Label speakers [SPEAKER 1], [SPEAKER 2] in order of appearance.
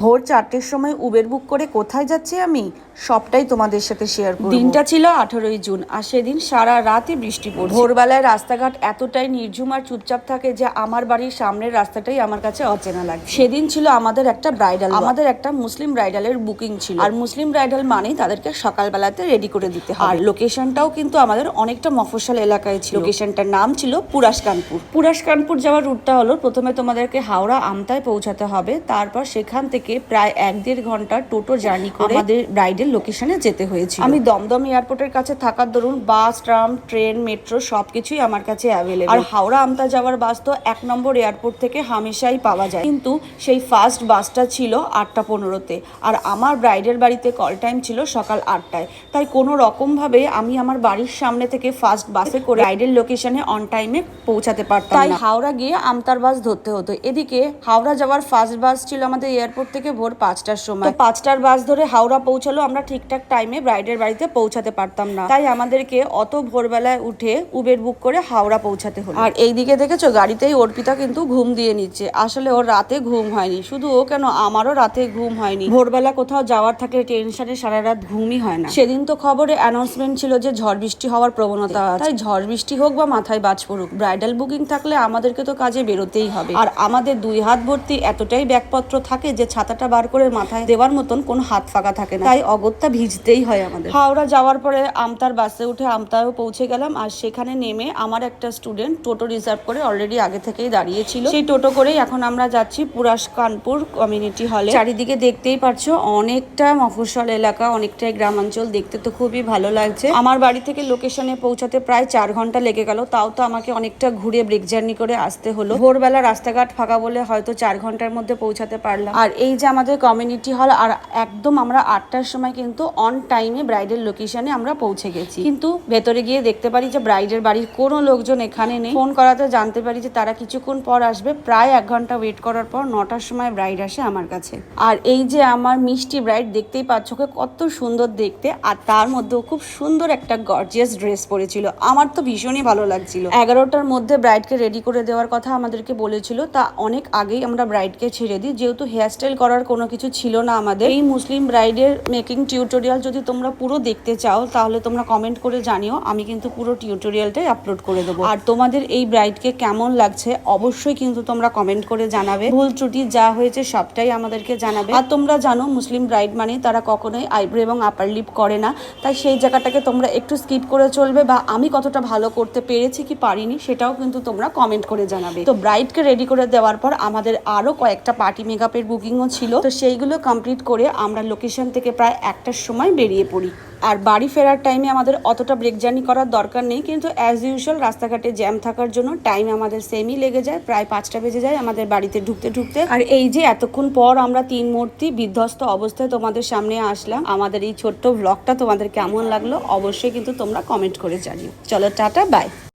[SPEAKER 1] ভোর চারটের সময় উবের বুক করে কোথায় যাচ্ছি আমি? সবটাই তোমাদের সাথে শেয়ার করব। দিনটা ছিল আঠারোই জুন আর সেদিন সারা রাতই বৃষ্টি পড়ছে। ভোরবেলায় রাস্তাঘাট এতটাই নির্ঝুম আর চুপচাপ থাকে যে আমার বাড়ির সামনের রাস্তাটাই আমার কাছে অচেনা লাগে। সেদিন ছিল আমাদের একটা ব্রাইডাল আমাদের একটা মুসলিম ব্রাইডালের বুকিং ছিল। আর মুসলিম ব্রাইডাল মানেই তাদেরকে সকালবেলাতে রেডি করে দিতে হয় আর লোকেশনটাও কিন্তু আমাদের অনেকটা মফস্বল এলাকায় ছিল। লোকেশনটার নাম ছিল পুরাশকানপুর পুরাশকানপুর যাওয়ার রুটটা হলো প্রথমে তোমাদেরকে হাওড়া আমতায় পৌঁছাতে হবে তারপর সেখান থেকে প্রায় এক দেড় ঘণ্টা টোটো জার্নি করে আমাদের ব্রাইডের লোকেশনে যেতে হয়েছে আমি দমদম এয়ারপোর্টের কাছে থাকার দরুন বাস ট্রাম ট্রেন মেট্রো সবকিছুই আমার কাছে অ্যাভেলেবল আর হাওড়া আমতা যাওয়ার বাস তো এক নম্বর এয়ারপোর্ট থেকে হামেশাই পাওয়া যায়। কিন্তু সেই ফার্স্ট বাসটা ছিল আটটা পনেরোতে। আর আমার ব্রাইডের বাড়িতে কল টাইম ছিল সকাল আটটায়। তাই কোনো রকমভাবে আমি আমার বাড়ির সামনে থেকে ফার্স্ট বাসে করে ব্রাইডের লোকেশনে অন টাইমে পৌঁছাতে পারতাম তাই হাওড়া গিয়ে আমতার বাস ধরতে হতো। এদিকে হাওড়া যাওয়ার ফার্স্ট বাস ছিল আমাদের এয়ারপোর্ট থেকে ভোর পাঁচটার সময়। পাঁচটার বাস ধরে হাওড়া পৌঁছালো আমরা ঠিকঠাক টাইমে ব্রাইডের বাড়িতে পৌঁছাতে পারতাম না। তাই আমাদেরকে অত ভোরবেলায় উঠে উবের বুক করে হাওড়া পৌঁছাতে হলো। আর এইদিকে দেখেছ গাড়িতেই অর্পিতা কিন্তু ঘুম দিয়ে নিচ্ছে। আসলে ওর রাতে ঘুম হয়নি। শুধু ও কেন আমারও রাতে ঘুম হয়নি। ভোরবেলা কোথাও যাওয়ার থাকলে টেনশনে সারা রাত ঘুমই হয় না। সেদিন তো খবরে অ্যানাউন্সমেন্ট ছিল যে ঝড় বৃষ্টি হওয়ার প্রবণতা তাই ঝড় বৃষ্টি হোক বা মাথায় বাজ পড়ুক ব্রাইডাল বুকিং থাকলে আমাদেরকে তো কাজে বেরোতেই হবে। আর আমাদের দুই হাত ভর্তি এতটাই ব্যাগপত্র থাকে যে ছাতাটা বার করে মাথায় দেওয়ার মতন কোনো হাত ফাঁকা থাকে না। তাই অগত্যা ভিজতেই হয় আমাদের। হাওড়া যাওয়ার পরে আমতার বাসে উঠে আমতায়ও পৌঁছে গেলাম আর সেখানে নেমে আমার একটা স্টুডেন্ট টোটো রিজার্ভ করে অলরেডি আগে থেকেই দাঁড়িয়ে ছিল সেই টোটো করেই এখন আমরা যাচ্ছি পুরাশ কানপুর কমিউনিটি হলে চারিদিকে দেখতেই পারছ অনেকটা মফস্বল এলাকা, অনেকটাই গ্রামাঞ্চল। দেখতে তো খুবই ভালো লাগছে। আমার বাড়ি থেকে লোকেশনে পৌঁছাতে প্রায় চার ঘণ্টা লেগে গেল। তাও তো আমাকে অনেকটা ঘুরে ব্রেক জার্নি করে আসতে হলো। ভোরবেলা রাস্তাঘাট ফাঁকা বলে হয়তো চার ঘণ্টার মধ্যে পৌঁছাতে পারলাম। আর এই যে আমাদের কমিউনিটি হল আর একদম আমরা আটটার সময় কিন্তু অন টাইমে ব্রাইডের লোকেশনে আমরা পৌঁছে গেছি। কিন্তু ভেতরে গিয়ে দেখতে পারি যে ব্রাইডের বাড়ির কোনো লোকজন এখানে নেই। ফোন করাতে জানতে পারি যে তারা কিছুক্ষণ পর আসবে, প্রায় এক ঘণ্টা ওয়েট করার পর নটার সময় ব্রাইড আসে আমার কাছে। আর এই যে আমার মিষ্টি ব্রাইড দেখতেই পাচ্ছ কত সুন্দর দেখতে, আর তার মধ্যেও খুব সুন্দর একটা গর্জিয়াস ড্রেস পরেছিল। আমার তো ভীষণই ভালো লাগছিল। এগারোটার মধ্যে ব্রাইডকে রেডি করে দেওয়ার কথা আমাদেরকে বলেছিল, তা অনেক আগেই আমরা ব্রাইডকে ছেড়ে দিই, যেহেতু হেয়ারস্টাইল করার কোনো কিছু ছিল না আমাদের। এই মুসলিম ব্রাইডের মেকিং টিউটোরিয়াল যদি তোমরা পুরো দেখতে চাও, তাহলে তোমরা কমেন্ট করে জানিও। আমি কিন্তু পুরো টিউটোরিয়ালটাই আপলোড করে দেবো। আর তোমাদের এই ব্রাইডকে কেমন লাগছে, অবশ্যই কিন্তু তোমরা কমেন্ট করে জানাবে। ভুল ত্রুটি যা হয়েছে সবটাই আমাদেরকে জানাবে। আর তোমরা জানো, মুসলিম ব্রাইড মানে তারা কখনোই আইব্রো এবং আপার লিপ করে না। তাই সেই জায়গাটাকে তোমরা একটু স্কিপ করে চলবে বা আমি কতটা ভালো করতে পেরেছি কি পারিনি, সেটাও কিন্তু তোমরা কমেন্ট করে জানাবে। তো ব্রাইডকে রেডি করে দেওয়ার পর আমাদের আরও কয়েকটা পার্টি মেকআপের বুকিংও ছিল। তো সেইগুলো কমপ্লিট করে আমরা লোকেশন থেকে প্রায় একটার সময় বেরিয়ে পড়ি। আর বাড়ি ফেরার টাইমে আমাদের অতটা ব্রেক জার্নি করার দরকার নেই। কিন্তু অ্যাজ ইউজুয়াল রাস্তাঘাটে জ্যাম থাকার জন্য টাইম আমাদের সেমই লেগে যায়। প্রায় পাঁচটা বেজে যায় আমাদের বাড়িতে ঢুকতে ঢুকতে। আর এই যে এতক্ষণ পর আমরা তিন মূর্তি বিধ্বস্ত অবস্থায় তোমাদের সামনে আসলাম, আমাদের এই ছোট্ট ব্লগটা তোমাদের কেমন লাগল অবশ্যই কিন্তু তোমরা কমেন্ট করে জানিও। চলো, টাটা বাই